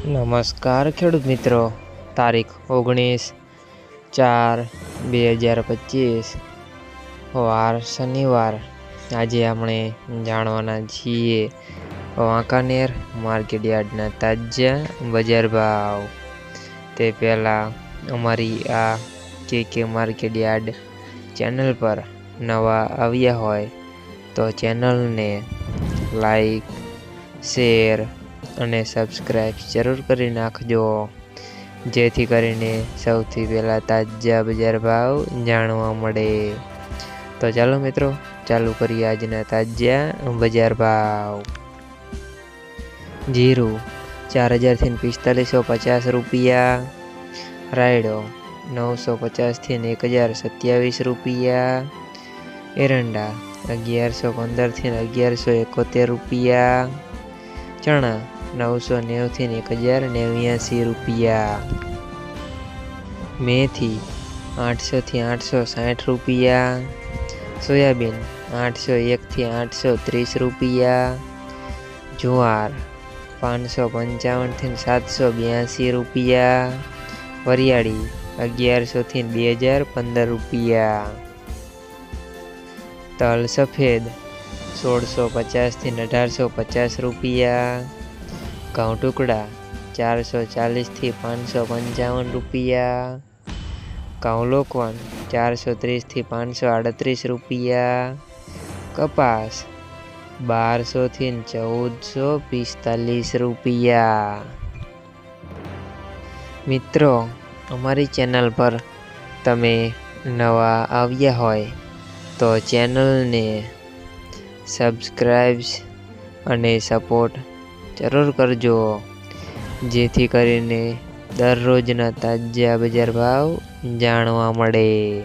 નમસ્કાર ખેડૂત મિત્રો. તારીખ ઓગણીસ ચાર બે હજાર પચીસ. વાર શનિવાર. આજે આપણે જાણવાના છીએ વાંકાનેર માર્કેટ યાર્ડના તાજા બજાર ભાવ. તે પહેલાં અમારી આ કે કે માર્કેટ યાર્ડ ચેનલ પર નવા આવ્યા હોય તો ચેનલને લાઈક, શેર અને સબસ્ક્રાઈબ જરૂર કરી નાખજો. જેથી કરીને સૌથી પહેલાં તાજા બજાર ભાવ જાણવા મળે. તો ચાલો મિત્રો, ચાલુ કરીએ આજના તાજા બજાર ભાવ. જીરું, ચાર હજારથી પિસ્તાલીસો પચાસ રૂપિયા. રાયડો, નવસો પચાસથી એક હજાર સત્યાવીસ રૂપિયા. એરંડા, અગિયારસો પંદરથી અગિયારસો એકોતેર રૂપિયા. ચણા નવસો નેવથી એક હજાર નેવ્યાસી રૂપિયા. મેથી આઠસોથી આઠસો સાઠ રૂપિયા. સોયાબીન આઠસો એકથી આઠસો ત્રીસ રૂપિયા. જુવાર પાંચસો પંચાવનથી સાતસો બ્યાસી રૂપિયા. વરિયાળી અગિયારસોથી બે હજાર પંદર રૂપિયા. તલ સફેદ સોળસો પચાસથી અઢારસો પચાસ રૂપિયા. ઘઉં ટુકડા ચારસો ચાલીસથી પાંચસો પંચાવન રૂપિયા. ઘઉં લોકવન ચારસો ત્રીસથી પાંચસો આડત્રીસ રૂપિયા. કપાસ, બારસોથી ચૌદસો પિસ્તાલીસ રૂપિયા. મિત્રો, અમારી ચેનલ પર તમે નવા આવ્યા હોય તો ચેનલને સબસ્ક્રાઈબ્સ અને સપોર્ટ જરૂર કરજો. જેથી કરીને દરરોજના તાજા બજાર ભાવ જાણવા મળે.